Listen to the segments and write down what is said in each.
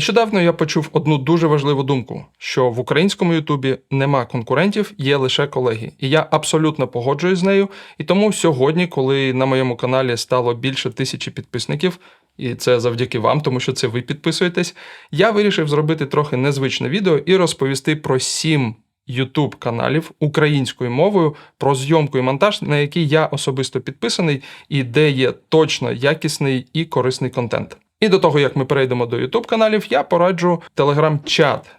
Нещодавно я почув одну дуже важливу думку: що в українському Ютубі нема конкурентів, є лише колеги. І я абсолютно погоджуюсь з нею. І тому сьогодні, коли на моєму каналі стало більше тисячі підписників, і це завдяки вам, тому що це ви підписуєтесь, я вирішив зробити трохи незвичне відео і розповісти про сім YouTube каналів українською мовою про зйомку і монтаж, на які я особисто підписаний, і де є точно якісний і корисний контент. І до того як ми перейдемо до YouTube каналів, я пораджу телеграм-чат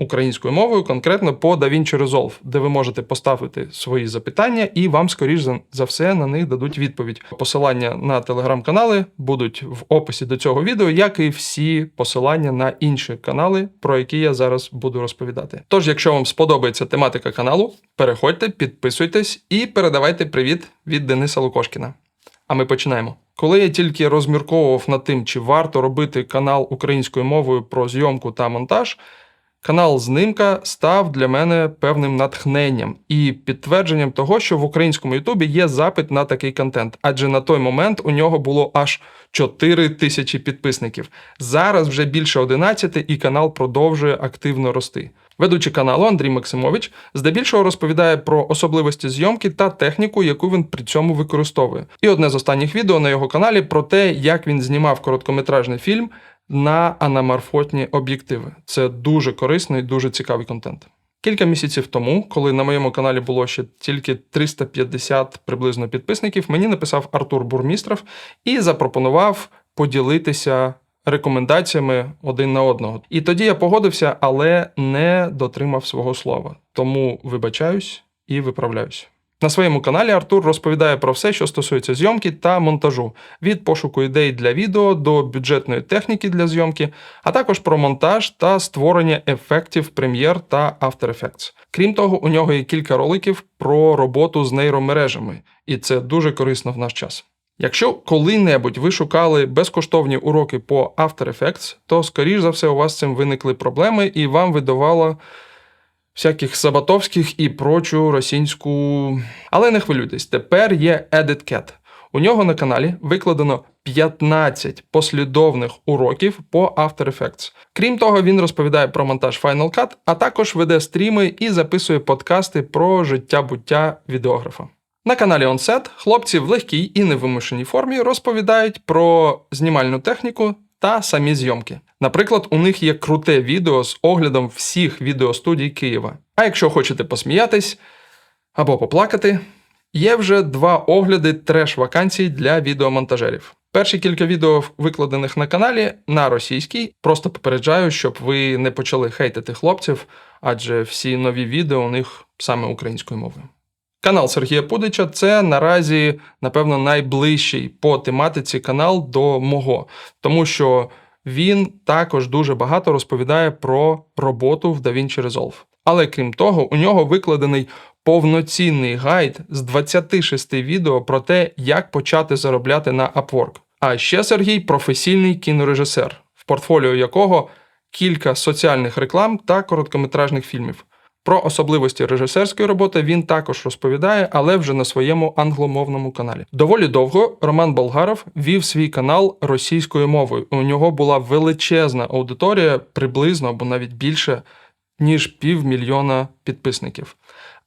українською мовою, конкретно по DaVinci Resolve, де ви можете поставити свої запитання, і вам, скоріш за- все, на них дадуть відповідь. Посилання на телеграм-канали будуть в описі до цього відео, як і всі посилання на інші канали, про які я зараз буду розповідати. Тож, якщо вам сподобається тематика каналу, переходьте, підписуйтесь і передавайте привіт від Дениса Лукошкіна. А ми починаємо. Коли я тільки розмірковував над тим, чи варто робити канал українською мовою про зйомку та монтаж, канал Знимка став для мене певним натхненням і підтвердженням того, що в українському Ютубі є запит на такий контент, адже на той момент у нього було аж 4 тисячі підписників. Зараз вже більше 11 і канал продовжує активно рости. Ведучий каналу Андрій Максимович здебільшого розповідає про особливості зйомки та техніку, яку він при цьому використовує. І одне з останніх відео на його каналі про те, як він знімав короткометражний фільм на анаморфотні об'єктиви. Це дуже корисний, дуже цікавий контент. Кілька місяців тому, коли на моєму каналі було ще тільки 350 приблизно підписників, мені написав Артур Бурмістров і запропонував поділитися рекомендаціями один на одного. І тоді я погодився, але не дотримав свого слова. Тому вибачаюсь і виправляюсь. На своєму каналі Артур розповідає про все, що стосується зйомки та монтажу, від пошуку ідей для відео до бюджетної техніки для зйомки, а також про монтаж та створення ефектів Premiere та After Effects. Крім того, у нього є кілька роликів про роботу з нейромережами, і це дуже корисно в наш час. Якщо коли-небудь ви шукали безкоштовні уроки по After Effects, то скоріш за все у вас з цим виникли проблеми, і вам видавало всяких сабатовських і прочу російську. Але не хвилюйтесь, тепер є EditCat. У нього на каналі викладено 15 послідовних уроків по After Effects. Крім того, він розповідає про монтаж Final Cut, а також веде стріми і записує подкасти про життя буття відеографа. На каналі OnSet хлопці в легкій і невимушеній формі розповідають про знімальну техніку та самі зйомки. Наприклад, у них є круте відео з оглядом всіх відеостудій Києва. А якщо хочете посміятись або поплакати, є вже два огляди треш-вакансій для відеомонтажерів. Перші кілька відео, викладених на каналі на російській, просто попереджаю, щоб ви не почали хейтити хлопців, адже всі нові відео у них саме українською мовою. Канал Сергія Пудича це наразі, напевно, найближчий по тематиці канал до мого, тому що він також дуже багато розповідає про роботу в DaVinci Resolve. Але крім того, у нього викладений повноцінний гайд з 26 відео про те, як почати заробляти на Upwork. А ще Сергій професійний кінорежисер, в портфоліо якого кілька соціальних реклам та короткометражних фільмів. Про особливості режисерської роботи він також розповідає, але вже на своєму англомовному каналі. Доволі довго Роман Болгаров вів свій канал російською мовою. У нього була величезна аудиторія, приблизно або навіть більше ніж півмільйона підписників.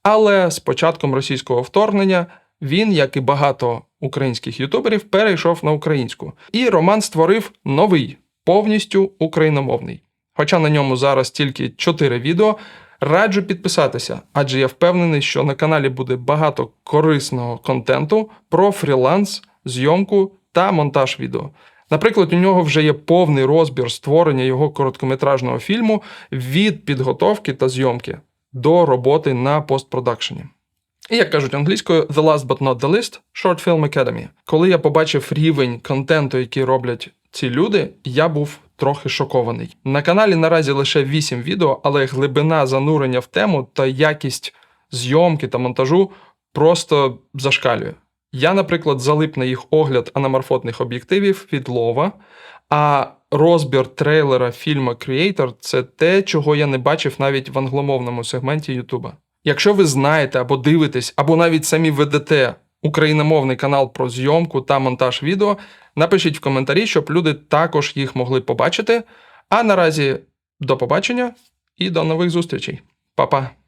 Але з початком російського вторгнення він, як і багато українських ютуберів, перейшов на українську. І Роман створив новий, повністю україномовний. Хоча на ньому зараз тільки 4 відео. Раджу підписатися, адже я впевнений, що на каналі буде багато корисного контенту про фріланс, зйомку та монтаж відео. Наприклад, у нього вже є повний розбір створення його короткометражного фільму від підготовки та зйомки до роботи на постпродакшені. І як кажуть англійською, the last but not the least, Short Film Academy. Коли я побачив рівень контенту, який роблять ці люди, я був трохи шокований. На каналі наразі лише 8 відео, але глибина занурення в тему та якість зйомки та монтажу просто зашкалює. Я, наприклад, залип на їх огляд аноморфотних об'єктивів від Лова, а розбір трейлера фільму Creator це те, чого я не бачив навіть в англомовному сегменті Ютуба. Якщо ви знаєте або дивитесь, або навіть самі ведете україномовний канал про зйомку та монтаж відео, напишіть в коментарі, щоб люди також їх могли побачити. А наразі до побачення і до нових зустрічей. Па-па!